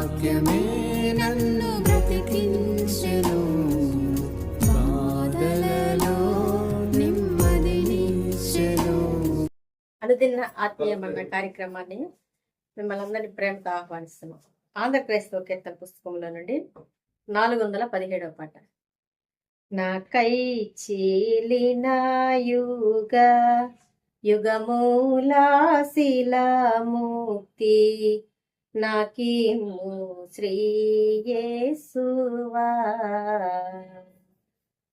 వాక్యమే నన్ను బ్రతికించెను. బాధలలో నెమ్మదినిచ్చెను అనుదిన కార్యక్రమాన్ని మిమ్మల్ని అందరినీ ప్రేమతో ఆహ్వానిస్తున్నాం. ఆంధ్ర క్రైస్తవ కీర్తన పుస్తకంలో నుండి నాలుగు వందల పదిహేడవ పాట. నాకై చీలిన యుగ యుగమూలా శిలాముక్తి నాకిము శ్రీయేసువా.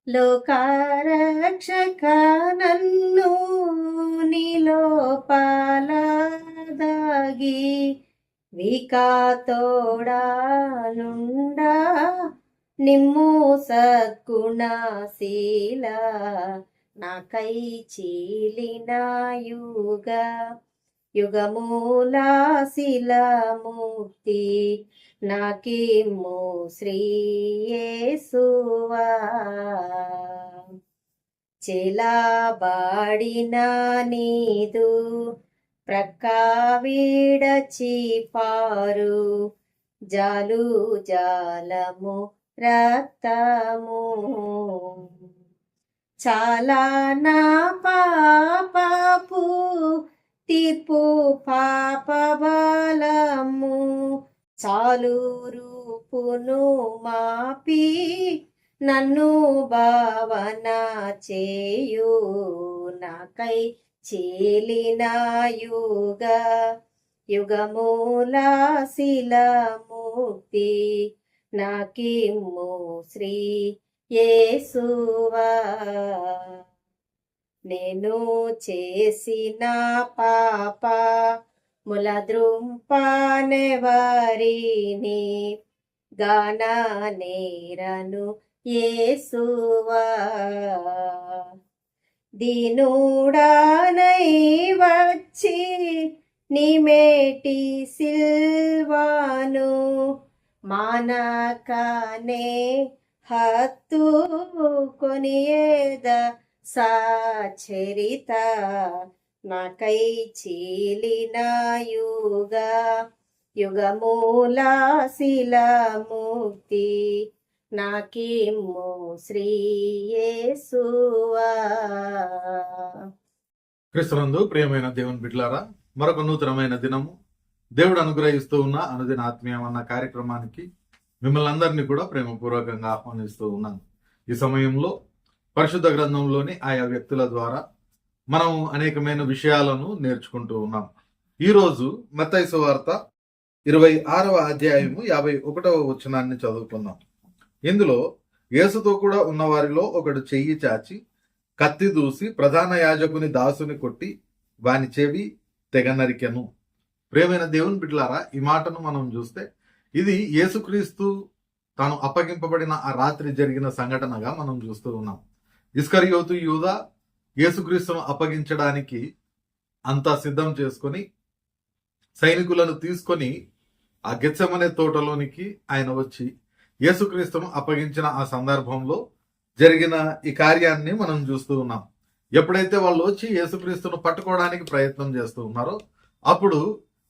లోకారక్షక నన్ను నిలోపాలదాగి వికాతోడాలుండా నిమ్ము సద్గుణశీల నాకై చీలిన యుగమూలాశిలమూర్తి నాకిమ్ము శ్రీయేసువా. చెలాబాడిన నీదు ప్రక్క పారు జాలు జాలము రక్తము. చాలా నా పాపపు తీర్పు పాప బలము చాలు రూపును మాపి నన్ను భావన చేయు నాకై చీలిన యుగ యుగమూలా శిలముక్తి నాకిమ్ము శ్రీ యేసువా. నేను చేసిన పాప ముల ద్రుంపానెవరిని గాన నేరను ఏసువా దీనుడానై వచ్చి నిమేటి సిల్వాను మానకనే హత్తు కొనియేద సాచరిత నాకై చీలినాయుగా యుగ యుగమూలా శిలముక్తి నాకిమ్ము శ్రీయేసువా క్రిస్తునందు ప్రియమైన దేవుని బిడ్లారా మరొక నూతనమైన దినము. దేవుడు అనుగ్రహిస్తూ ఉన్న అనుదిన ఆత్మీయం అన్న కార్యక్రమానికి మిమ్మల్ని అందరినీ కూడా ప్రేమపూర్వకంగా ఆహ్వానిస్తూ ఉన్నాను. ఈ సమయంలో పరిశుద్ధ గ్రంథంలోని ఆయా వ్యక్తుల ద్వారా మనం అనేకమైన విషయాలను నేర్చుకుంటూ ఉన్నాం. ఈరోజు మత్తైసు వార్త ఇరవై ఆరవ అధ్యాయము యాభై ఒకటవ వచనాన్ని చదువుకుందాం. ఇందులో యేసుతో కూడా ఉన్న వారిలో ఒకడు చెయ్యి చాచి కత్తి దూసి ప్రధాన యాజకుని దాసుని కొట్టి వాని చెవి తెగ నరికెను. ప్రేమైన దేవుని బిడ్లారా ఈ మాటను మనం చూస్తే ఇది యేసుక్రీస్తు తాను అప్పగింపబడిన ఆ రాత్రి జరిగిన సంఘటనగా మనం చూస్తూ ఉన్నాం. ఇస్కరియోతు యూద యేసుక్రీస్తును అప్పగించడానికి అంతా సిద్ధం చేసుకొని సైనికులను తీసుకొని ఆ గెచ్చమనే తోటలోనికి ఆయన వచ్చి యేసుక్రీస్తును అప్పగించిన ఆ సందర్భంలో జరిగిన ఈ కార్యాన్ని మనం చూస్తూ ఉన్నాం. ఎప్పుడైతే వాళ్ళు వచ్చి యేసుక్రీస్తును పట్టుకోవడానికి ప్రయత్నం చేస్తూ ఉన్నారో అప్పుడు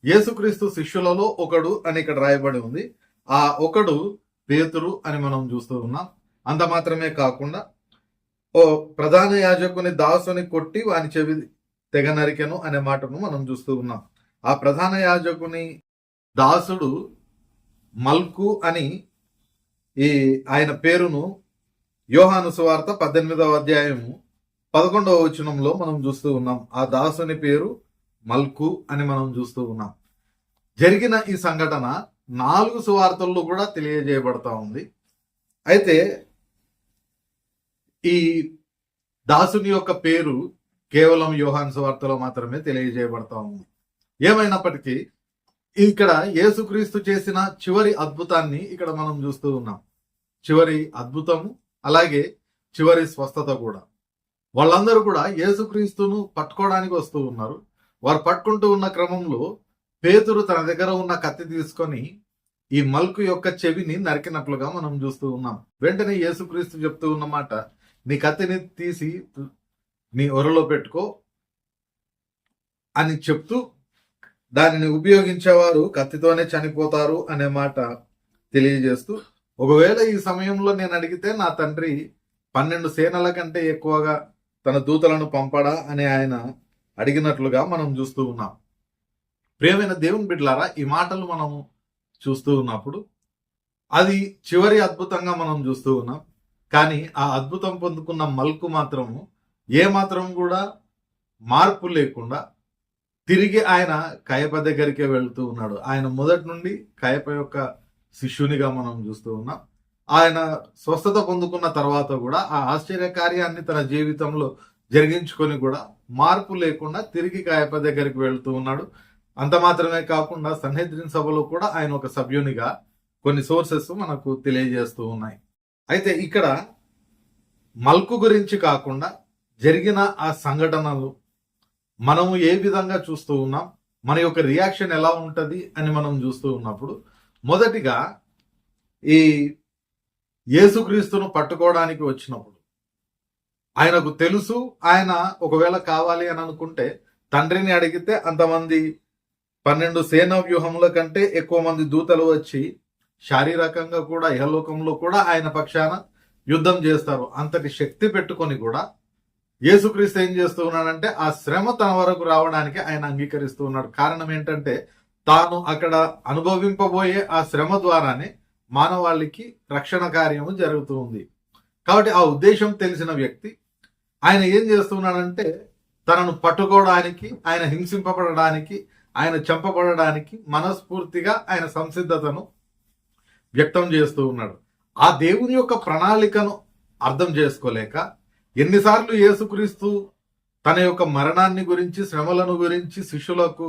యేసుక్రీస్తు శిష్యులలో ఒకడు అని ఇక్కడ రాయబడి ఉంది. ఆ ఒకడు పేతురు అని మనం చూస్తూ ఉన్నాం. అంత మాత్రమే కాకుండా ఓ ప్రధాన యాజకుని దాసుని కొట్టి వాని చెవి తెగ నరికెను అనే మాటను మనం చూస్తూ ఉన్నాం. ఆ ప్రధాన యాజకుని దాసుడు మల్కు అని ఈ ఆయన పేరును యోహాను సువార్త పద్దెనిమిదవ అధ్యాయము పదకొండవ వచనంలో మనం చూస్తూ ఉన్నాం. ఆ దాసుని పేరు మల్కు అని మనం చూస్తూ ఉన్నాం. జరిగిన ఈ సంఘటన నాలుగు సువార్తల్లో కూడా తెలియజేయబడతా ఉంది. అయితే ఈ దాసుని యొక్క పేరు కేవలం యోహాన్ సువార్తలో మాత్రమే తెలియజేయబడతా ఉంది. ఏమైనప్పటికీ ఇక్కడ యేసుక్రీస్తు చేసిన చివరి అద్భుతాన్ని ఇక్కడ మనం చూస్తూ ఉన్నాం. చివరి అద్భుతము అలాగే చివరి స్వస్థత కూడా. వాళ్ళందరూ కూడా యేసుక్రీస్తును పట్టుకోవడానికి వస్తూ ఉన్నారు. వారు పట్టుకుంటూ ఉన్న క్రమంలో పేతురు తన దగ్గర ఉన్న కత్తి తీసుకొని ఈ మల్కు యొక్క చెవిని నరికినట్లుగా మనం చూస్తూ ఉన్నాం. వెంటనే యేసుక్రీస్తు చెప్తూ ఉన్నమాట నీ కత్తిని తీసి నీ ఒరలో పెట్టుకో అని చెప్తూ దానిని ఉపయోగించేవారు కత్తితోనే చనిపోతారు అనే మాట తెలియజేస్తూ ఒకవేళ ఈ సమయంలో నేను అడిగితే నా తండ్రి పన్నెండు సేనల కంటే ఎక్కువగా తన దూతలను పంపడా అని ఆయన అడిగినట్లుగా మనం చూస్తూ ఉన్నాం. ప్రియమైన దేవుని బిడ్డలారా ఈ మాటలు మనము చూస్తూ ఉన్నప్పుడు అది చివరి అద్భుతంగా మనం చూస్తూ ఉన్నాం. కానీ ఆ అద్భుతం పొందుకున్న మల్కు మాత్రము ఏ మాత్రం కూడా మార్పు లేకుండా తిరిగి ఆయన కయప దగ్గరికే వెళుతూ ఉన్నాడు. ఆయన మొదటి నుండి కయప యొక్క శిష్యునిగా మనం చూస్తూ ఉన్నాం. ఆయన స్వస్థత పొందుకున్న తర్వాత కూడా ఆ ఆశ్చర్య కార్యాన్ని తన జీవితంలో జరిగించుకొని కూడా మార్పు లేకుండా తిరిగి కాయప దగ్గరికి వెళుతూ ఉన్నాడు. అంత మాత్రమే కాకుండా సన్హెద్రిన్ సభలో కూడా ఆయన ఒక సభ్యునిగా కొన్ని సోర్సెస్ మనకు తెలియజేస్తూ ఉన్నాయి. అయితే ఇక్కడ మల్కు గురించి కాకుండా జరిగిన ఆ సంఘటనలు మనము ఏ విధంగా చూస్తూ ఉన్నాం మన యొక్క రియాక్షన్ ఎలా ఉంటుంది అని మనం చూస్తూ ఉన్నప్పుడు మొదటిగా ఈ యేసుక్రీస్తును పట్టుకోవడానికి వచ్చినప్పుడు ఆయనకు తెలుసు ఆయన ఒకవేళ కావాలి అని అనుకుంటే తండ్రిని అడిగితే అంతమంది పన్నెండు సేనా వ్యూహముల కంటే ఎక్కువ మంది దూతలు వచ్చి శారీరకంగా కూడా ఇహలోకంలో కూడా ఆయన పక్షాన యుద్ధం చేస్తారు. అంతటి శక్తి పెట్టుకొని కూడా యేసుక్రీస్తు ఏం చేస్తూ ఉన్నాడంటే ఆ శ్రమ తన వరకు రావడానికి ఆయన అంగీకరిస్తూ ఉన్నాడు. కారణం ఏంటంటే తాను అక్కడ అనుభవింపబోయే ఆ శ్రమ ద్వారానే మానవాళికి రక్షణ కార్యము జరుగుతూ ఉంది. కాబట్టి ఆ ఉద్దేశం తెలిసిన వ్యక్తి ఆయన ఏం చేస్తున్నాడంటే తనను పట్టుకోవడానికి ఆయన హింసింపబడడానికి ఆయన చంపబడడానికి మనస్ఫూర్తిగా ఆయన సంసిద్ధతను వ్యక్తం చేస్తూ ఉన్నాడు. ఆ దేవుని యొక్క ప్రణాళికను అర్థం చేసుకోలేక ఎన్నిసార్లు యేసుక్రీస్తు తన యొక్క మరణాన్ని గురించి శ్రమలను గురించి శిష్యులకు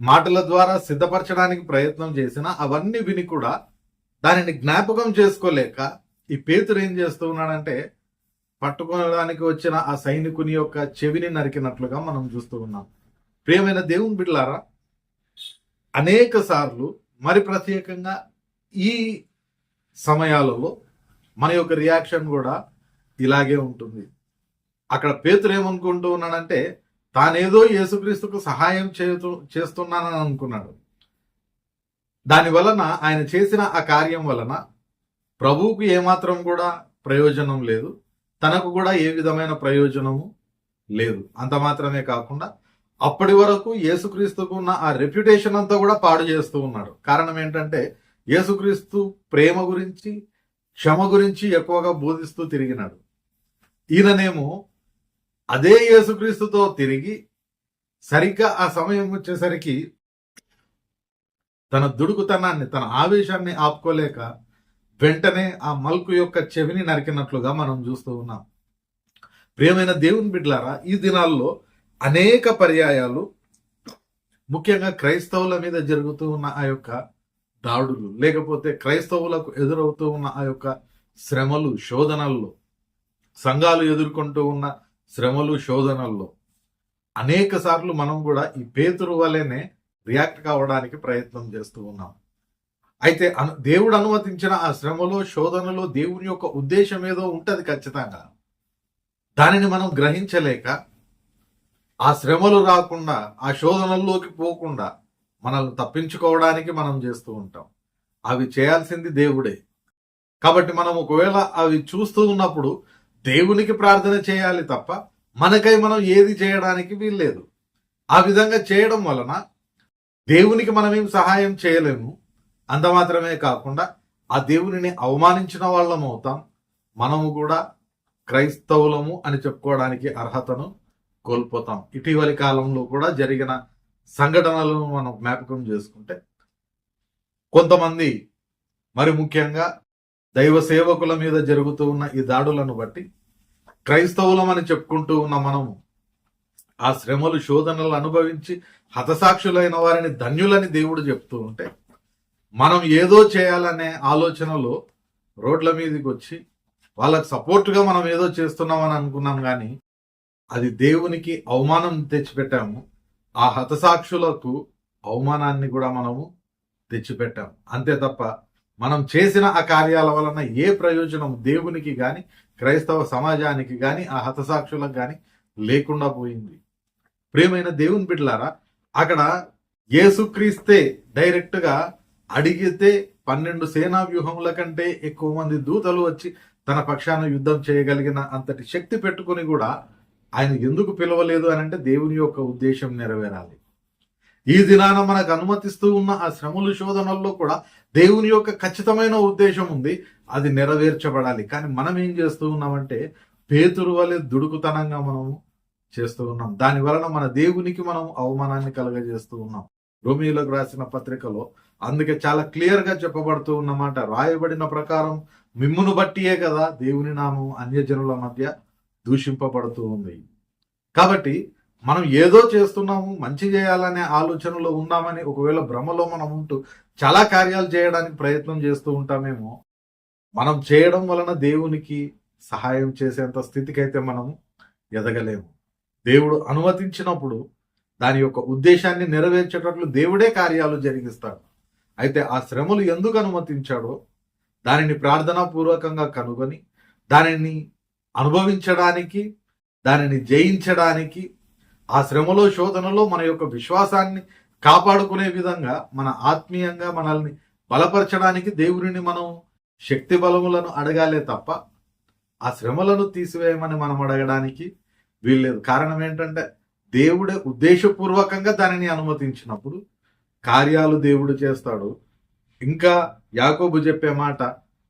మాటల ద్వారా సిద్ధపరచడానికి ప్రయత్నం చేసినా అవన్నీ విని కూడా దానిని జ్ఞాపకం చేసుకోలేక ఈ పేతురు ఏం చేస్తూ ఉన్నాడంటే పట్టుకోవడానికి వచ్చిన ఆ సైనికుని యొక్క చెవిని నరికినట్లుగా మనం చూస్తూ ఉన్నాం. ప్రియమైన దేవుని బిడ్డలారా అనేక సార్లు మరి ప్రత్యేకంగా ఈ సమయాలలో మన యొక్క రియాక్షన్ కూడా ఇలాగే ఉంటుంది. అక్కడ పేతురు ఏమనుకుంటూ ఉన్నాడంటే తానేదో యేసుక్రీస్తుకు సహాయం చేతూ చేస్తున్నానని అనుకున్నాడు. దాని వలన ఆయన చేసిన ఆ కార్యం వలన ప్రభువుకు ఏమాత్రం కూడా ప్రయోజనం లేదు. తనకు కూడా ఏ విధమైన ప్రయోజనము లేదు. అంత మాత్రమే కాకుండా అప్పటి వరకు యేసుక్రీస్తుకు ఉన్న ఆ రెప్యుటేషన్ అంతా కూడా పాడు చేస్తూ ఉన్నాడు. కారణం ఏంటంటే యేసుక్రీస్తు ప్రేమ గురించి క్షమ గురించి ఎక్కువగా బోధిస్తూ తిరిగినాడు. ఈయననేమో అదే యేసుక్రీస్తుతో తిరిగి సరిగ్గా ఆ సమయం వచ్చేసరికి తన దుడుకుతనాన్ని తన ఆవేశాన్ని ఆపుకోలేక వెంటనే ఆ మల్కు యొక్క చెవిని నరికినట్లుగా మనం చూస్తూ ఉన్నాం. ప్రియమైన దేవుని బిడ్లారా ఈ దినాల్లో అనేక పర్యాయాలు ముఖ్యంగా క్రైస్తవుల మీద జరుగుతూ ఉన్న ఆ యొక్క దాడులు లేకపోతే క్రైస్తవులకు ఎదురవుతూ ఉన్న ఆ యొక్క శ్రమలు శోధనల్లో సంఘాలు ఎదుర్కొంటూ ఉన్న శ్రమలు శోధనల్లో అనేక సార్లు మనం కూడా ఈ పేతురు వల్లనే రియాక్ట్ కావడానికి ప్రయత్నం చేస్తూ ఉన్నాం. అయితే అను దేవుడు అనుమతించిన ఆ శ్రమలో శోధనలో దేవుని యొక్క ఉద్దేశం ఏదో ఉంటుంది ఖచ్చితంగా. దానిని మనం గ్రహించలేక ఆ శ్రమలు రాకుండా ఆ శోధనల్లోకి పోకుండా మనల్ని తప్పించుకోవడానికి మనం చేస్తూ ఉంటాం. అవి చేయాల్సింది దేవుడే. కాబట్టి మనం ఒకవేళ అవి చూస్తూ ఉన్నప్పుడు దేవునికి ప్రార్థన చేయాలి తప్ప మనకై మనం ఏది చేయడానికి వీల్లేదు. ఆ విధంగా చేయడం వలన దేవునికి మనమేం సహాయం చేయలేము. అంత మాత్రమే కాకుండా ఆ దేవునిని అవమానించిన వాళ్ళం అవుతాం. మనము కూడా క్రైస్తవులము అని చెప్పుకోవడానికి అర్హతను కోల్పోతాం. ఇటీవలి కాలంలో కూడా జరిగిన సంఘటనలను మనం జ్ఞాపకం చేసుకుంటే కొంతమంది మరి ముఖ్యంగా దైవ సేవకుల మీద జరుగుతూ ఉన్న ఈ దాడులను బట్టి క్రైస్తవులం అని చెప్పుకుంటూ ఉన్న మనము ఆ శ్రమలు శోధనలు అనుభవించి హతసాక్షులైన వారిని ధన్యులని దేవుడు చెప్తూ ఉంటే మనం ఏదో చేయాలనే ఆలోచనలో రోడ్ల మీదకి వచ్చి వాళ్ళకు సపోర్ట్గా మనం ఏదో చేస్తున్నామని అనుకున్నాం కానీ అది దేవునికి అవమానం తెచ్చిపెట్టాము. ఆ హతసాక్షులకు అవమానాన్ని కూడా మనము తెచ్చిపెట్టాము. అంతే తప్ప మనం చేసిన ఆ కార్యాల వలన ఏ ప్రయోజనం దేవునికి కానీ క్రైస్తవ సమాజానికి కానీ ఆ హతసాక్షులకు కానీ లేకుండా పోయింది. ప్రేమైన దేవుని బిడ్డలారా అక్కడ యేసుక్రీస్తే డైరెక్ట్గా అడిగితే పన్నెండు సేనా వ్యూహముల కంటే ఎక్కువ మంది దూతలు వచ్చి తన పక్షాన యుద్ధం చేయగలిగిన అంతటి శక్తి పెట్టుకొని కూడా ఆయన ఎందుకు పిలవలేదు అని అంటే దేవుని యొక్క ఉద్దేశం నెరవేరాలి. ఈ దినాన మనకు అనుమతిస్తూ ఉన్న ఆ శ్రమలు శోధనల్లో కూడా దేవుని యొక్క ఖచ్చితమైన ఉద్దేశం ఉంది అది నెరవేర్చబడాలి. కానీ మనం ఏం చేస్తూ ఉన్నామంటే పేతురు వలె దుడుకుతనంగా మనము చేస్తూ ఉన్నాం. దాని వలన మన దేవునికి మనం అవమానాన్ని కలగజేస్తూ ఉన్నాం. రోమిలకు రాసిన పత్రికలో అందుకే చాలా క్లియర్గా చెప్పబడుతూ ఉన్నమాట రాయబడిన ప్రకారం మిమ్మును బట్టియే కదా దేవుని నామం అన్యజనుల మధ్య దూషింపబడుతూ ఉంది. కాబట్టి మనం ఏదో చేస్తున్నాము మంచి చేయాలనే ఆలోచనలో ఉన్నామని ఒకవేళ భ్రమలో మనం ఉంటూ చాలా కార్యాలు చేయడానికి ప్రయత్నం చేస్తూ ఉంటామేమో మనం చేయడం వలన దేవునికి సహాయం చేసేంత స్థితికైతే మనము ఎదగలేము. దేవుడు అనుమతించినప్పుడు దాని యొక్క ఉద్దేశాన్ని నెరవేర్చేటట్లు దేవుడే కార్యాలు జరిగిస్తాడు. అయితే ఆ శ్రమలు ఎందుకు అనుమతించాడో దానిని ప్రార్థనాపూర్వకంగా కనుగొని దానిని అనుభవించడానికి దానిని జయించడానికి ఆ శ్రమలో శోధనలో మన యొక్క విశ్వాసాన్ని కాపాడుకునే విధంగా మన ఆత్మీయంగా మనల్ని బలపరచడానికి దేవుడిని మనం శక్తి బలములను అడగాలే తప్ప ఆ శ్రమలను తీసివేయమని మనం అడగడానికి వీల్లేదు కారణం ఏంటంటే దేవుడే ఉద్దేశపూర్వకంగా దానిని అనుమతించినప్పుడు కార్యాలు దేవుడు చేస్తాడు. ఇంకా యాకోబు చెప్పే మాట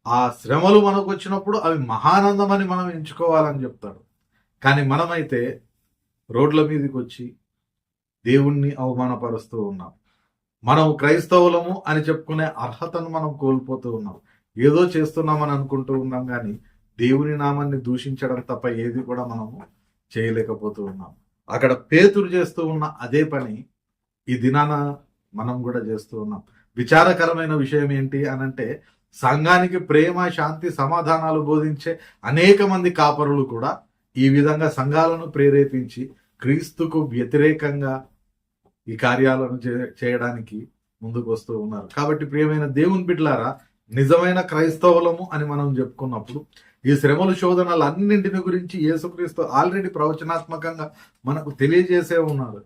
ఆ శ్రమలు మనకు వచ్చినప్పుడు అవి మహానందమని మనం ఎంచుకోవాలని చెప్తాడు. కానీ మనమైతే రోడ్ల మీదకి వచ్చి దేవుణ్ణి అవమానపరుస్తూ ఉన్నాం. మనం క్రైస్తవులము అని చెప్పుకునే అర్హతను మనం కోల్పోతూ ఉన్నాం. ఏదో చేస్తున్నామని అనుకుంటూ ఉన్నాం కానీ దేవుని నామాన్ని దూషించడం తప్ప ఏది కూడా మనము చేయలేకపోతూ ఉన్నాం. అక్కడ పేతురు చేస్తూ ఉన్న అదే పని ఈ దినాన మనం కూడా చేస్తూ ఉన్నాం. విచారకరమైన విషయం ఏంటి అనంటే సంఘానికి ప్రేమ శాంతి సమాధానాలు బోధించే అనేక మంది కాపరులు కూడా ఈ విధంగా సంఘాలను ప్రేరేపించి క్రీస్తుకు వ్యతిరేకంగా ఈ కార్యాలను చే- చేయడానికి ముందుకు వస్తూ ఉన్నారు. కాబట్టి ప్రియమైన దేవుని బిడ్లారా నిజమైన క్రైస్తవులము అని మనం చెప్పుకున్నప్పుడు ఈ శ్రమలు శోధనలు అన్నింటిని గురించి యేసుక్రీస్తు ఆల్రెడీ ప్రవచనాత్మకంగా మనకు తెలియజేసే ఉన్నారు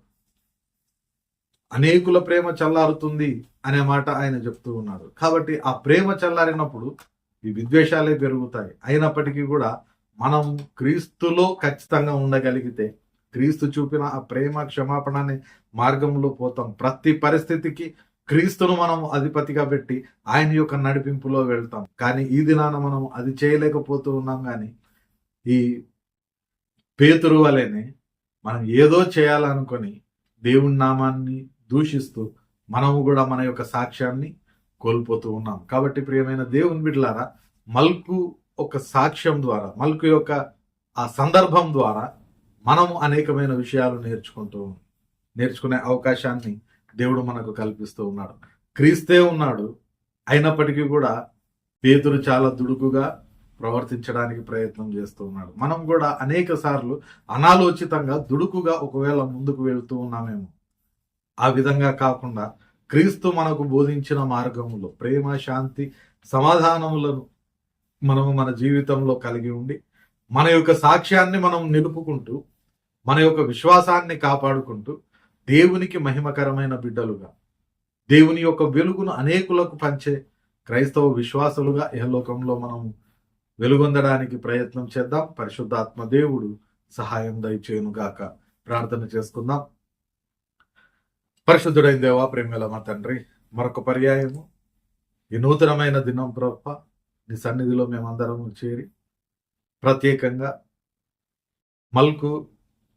అనేకుల ప్రేమ చల్లారుతుంది అనే మాట ఆయన చెప్తూ ఉన్నారు కాబట్టి ఆ ప్రేమ చల్లారినప్పుడు ఈ విద్వేషాలే పెరుగుతాయి. అయినప్పటికీ కూడా మనం క్రీస్తులో ఖచ్చితంగా ఉండగలిగితే క్రీస్తు చూపిన ఆ ప్రేమ క్షమాపణ అనే మార్గంలో పోతాం. ప్రతి పరిస్థితికి క్రీస్తును మనం అధిపతిగా పెట్టి ఆయన యొక్క నడిపింపులో వెళ్తాం. కానీ ఈ దినాన మనం అది చేయలేకపోతూ ఉన్నాం కానీ ఈ పేతురు వలెనే మనం ఏదో చేయాలనుకొని దేవుని నామాన్ని దూషిస్తూ మనము కూడా మన యొక్క సాక్ష్యాన్ని కోల్పోతూ ఉన్నాం. కాబట్టి ప్రియమైన దేవుని బిడ్డలారా మల్కు ఒక సాక్ష్యం ద్వారా మల్కు యొక్క ఆ సందర్భం ద్వారా మనము అనేకమైన విషయాలు నేర్చుకుంటూ నేర్చుకునే అవకాశాన్ని దేవుడు మనకు కల్పిస్తూ ఉన్నాడు. క్రీస్తే ఉన్నాడు. అయినప్పటికీ కూడా పేతురు చాలా దుడుకుగా ప్రవర్తించడానికి ప్రయత్నం చేస్తూ ఉన్నాడు. మనం కూడా అనేక సార్లు అనాలోచితంగా దుడుకుగా ఒకవేళ ముందుకు వెళ్తూ ఉన్నామేమో ఆ విధంగా కాకుండా క్రీస్తు మనకు బోధించిన మార్గంలో ప్రేమ శాంతి సమాధానములను మనము మన జీవితంలో కలిగి ఉండి మన యొక్క సాక్ష్యాన్ని మనం నిలుపుకుంటూ మన యొక్క విశ్వాసాన్ని కాపాడుకుంటూ దేవునికి మహిమకరమైన బిడ్డలుగా దేవుని యొక్క వెలుగును అనేకులకు పంచే క్రైస్తవ విశ్వాసులుగా యహలోకంలో మనం వెలుగొందడానికి ప్రయత్నం చేద్దాం. పరిశుద్ధాత్మ దేవుడు సహాయం దయచేయునుగాక. ప్రార్థన చేసుకుందాం. పరిశుద్ధుడైన దేవా ప్రేమల మా తండ్రి? మరొక పర్యాయము. ఈ నూతనమైన దినం ప్రభ నీ సన్నిధిలో మేమందరము చేరి ప్రత్యేకంగా మల్కు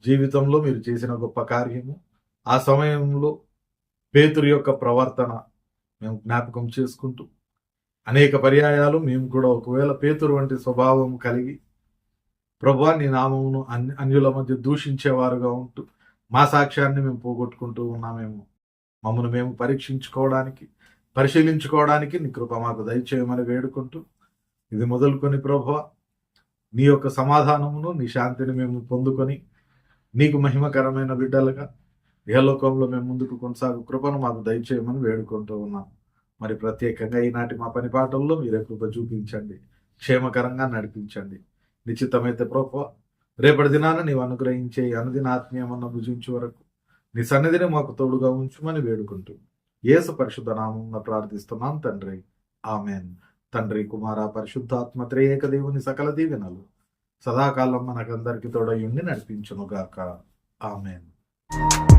జీవితంలో మీరు చేసిన గొప్ప కార్యము. ఆ సమయంలో పేతురు యొక్క ప్రవర్తన మేము జ్ఞాపకం చేసుకుంటూ అనేక పర్యాయాలు మేము కూడా ఒకవేళ పేతురు వంటి స్వభావం కలిగి ప్రభా నీ నామమును అన్ అన్యుల మధ్య దూషించేవారుగా ఉంటూ మా సాక్ష్యాన్ని మేము పోగొట్టుకుంటూ ఉన్నామేమో మమ్మల్ని మేము పరీక్షించుకోవడానికి పరిశీలించుకోవడానికి నీ కృప మాకు దయచేయమని వేడుకుంటూ ఇది మొదలుకొని ప్రభ నీ యొక్క సమాధానమును నీ శాంతిని మేము పొందుకొని నీకు మహిమకరమైన బిడ్డలుగా ఏలోకంలో మేము ముందుకు కొనసాగు కృపను మాకు దయచేయమని వేడుకుంటూ ఉన్నాం. మరి ప్రత్యేకంగా ఈనాటి మా పని పాటల్లో మీరే కృప చూపించండి క్షేమకరంగా నడిపించండి. నిశ్చితమైతే ప్రభు రేపటి దినాన నీవు అనుగ్రహించే ఈ అనుదిన ఆత్మీయమన్న భుజించే వరకు నీ సన్నిధిని మాకు తోడుగా ఉంచుమని వేడుకుంటూ ఏసు పరిశుద్ధ నామం ప్రార్థిస్తున్నాం తండ్రి. ఆమెన్. తండ్రి కుమార పరిశుద్ధాత్మ త్రేయక దేవుని సకల దీవెనలు సదాకాలం మనకందరికి తోడయుండి నడిపించునుగాక. ఆమెన్.